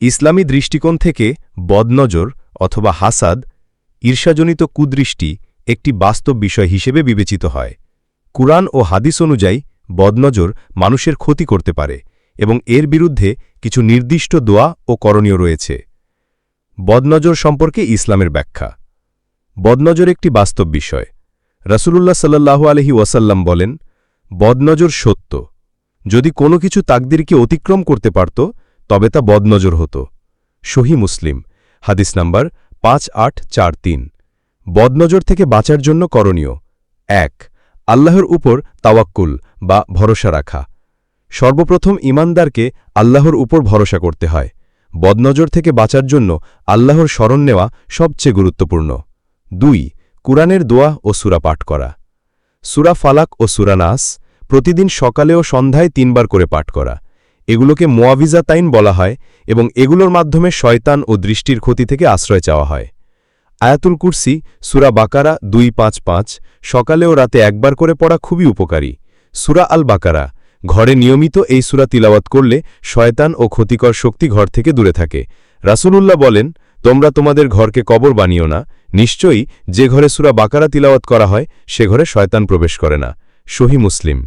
ইসলামী দৃষ্টিকোণ থেকে বদনজর অথবা হাসাদ, ঈর্ষাজনিত কুদৃষ্টি একটি বাস্তব বিষয় হিসেবে বিবেচিত হয়। কুরআন ও হাদিস অনুযায়ী, বদনজর মানুষের ক্ষতি করতে পারে এবং এর বিরুদ্ধে কিছু নির্দিষ্ট দোয়া ও করণীয় রয়েছে। বদনজর সম্পর্কে ইসলামের ব্যাখ্যা। বদনজর একটি বাস্তব বিষয়। রাসূলুল্লাহ সাল্লাল্লাহু আলহি ওয়াসাল্লাম বলেন, বদনজর সত্য। যদি কোনো কিছু তাকদিরকে অতিক্রম করতে পারত তবে তা বদনজর হতো। সহি মুসলিম, হাদিস নাম্বার পাঁচ আট চার তিন। বদনজর থেকে বাঁচার জন্য করণীয়। এক, আল্লাহর উপর তাওয়াক্কুল বা ভরসা রাখা। সর্বপ্রথম ইমানদারকে আল্লাহর উপর ভরসা করতে হয়। বদনজর থেকে বাঁচার জন্য আল্লাহর স্মরণ নেওয়া সবচেয়ে গুরুত্বপূর্ণ। দুই, কুরআনের দোয়া ও সুরা পাঠ করা। সুরা ফালাক ও সুরা নাস প্রতিদিন সকালে ও সন্ধ্যায় তিনবার করে পাঠ করা। এগুলোকে মোয়াভিজা তাইন বলা হয় এবং এগুলোর মাধ্যমে শয়তান ও দৃষ্টির ক্ষতি থেকে আশ্রয় চাওয়া হয়। আয়াতুল কুরসি, সুরা বাকারা দুই পাঁচ পাঁচ, সকালে ও রাতে একবার করে পড়া খুবই উপকারী। সুরা আল বাকারা, ঘরে নিয়মিত এই সুরা তিলাওয়াত করলে শয়তান ও ক্ষতিকর শক্তি ঘর থেকে দূরে থাকে। রাসূলুল্লাহ বলেন, তোমরা তোমাদের ঘরকে কবর বানিও না। নিশ্চয়ই যে ঘরে সুরা বাকারা তিলাওয়াত করা হয়, সে ঘরে শয়তান প্রবেশ করে না। সহি মুসলিম।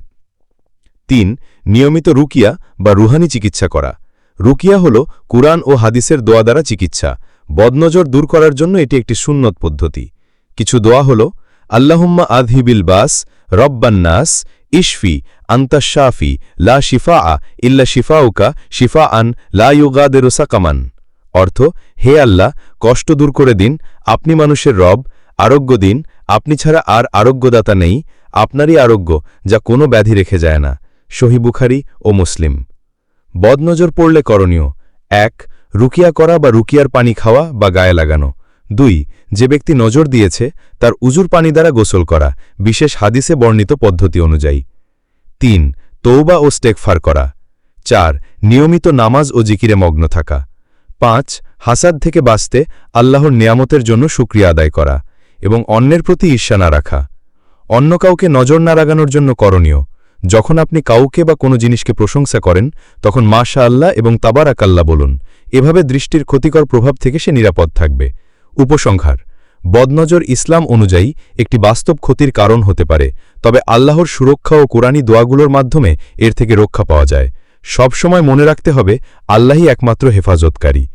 তিন, নিয়মিত রুকিয়া বা রুহানি চিকিৎসা করা। রুকিয়া হল কুরআন ও হাদিসের দোয়া দ্বারা চিকিৎসা। বদনজর দূর করার জন্য এটি একটি সুন্নত পদ্ধতি। কিছু দোয়া হল, আল্লাহুম্মা আধহিবিল বাস রব্বান্নাস ইশফি আন্তাশাফি লা শিফা আ ইল্লা শিফাউকা শিফা আন লা ইউগাদের সাকামান। অর্থ, হে আল্লাহ, কষ্ট দূর করে দিন, আপনি মানুষের রব, আরোগ্য দিন, আপনি ছাড়া আর আরোগ্যদাতা নেই, আপনারই আরোগ্য যা কোনো ব্যাধি রেখে যায় না। সহি বুখারি ও মুসলিম। বদনজর পড়লে করণীয়, এক, রুকিয়া করা বা রুকিয়ার পানি খাওয়া বা গায়ে লাগানো। দুই, যে ব্যক্তি নজর দিয়েছে, তার উজুর পানি দ্বারা গোসল করা, বিশেষ হাদিসে বর্ণিত পদ্ধতি অনুযায়ী। তিন তৌবা ও স্টেকফার করা। চার, নিয়মিত নামাজ ও জিকিরে মগ্ন থাকা। পাঁচ, হাসাদ থেকে বাঁচতে আল্লাহর নিয়ামতের জন্য সুক্রিয়া আদায় করা এবং অন্যের প্রতি ঈর্ষা না রাখা। অন্য কাউকে নজর না লাগানোর জন্য করণীয় যখন আপনি কাউকে বা কোনো জিনিসকে প্রশংসা করেন, তখন মাশা আল্লাহ এবং তাবারাক আল্লাহ বলুন, এভাবে দৃষ্টির ক্ষতিকর প্রভাব থেকে সে নিরাপদ থাকবে। উপসংহার, বদনজর ইসলাম অনুযায়ী একটি বাস্তব ক্ষতির কারণ হতে পারে, তবে আল্লাহর সুরক্ষা ও কোরআনী দোয়াগুলোর মাধ্যমে এর থেকে রক্ষা পাওয়া যায়। সবসময় মনে রাখতে হবে, আল্লাহই একমাত্র হেফাজতকারী।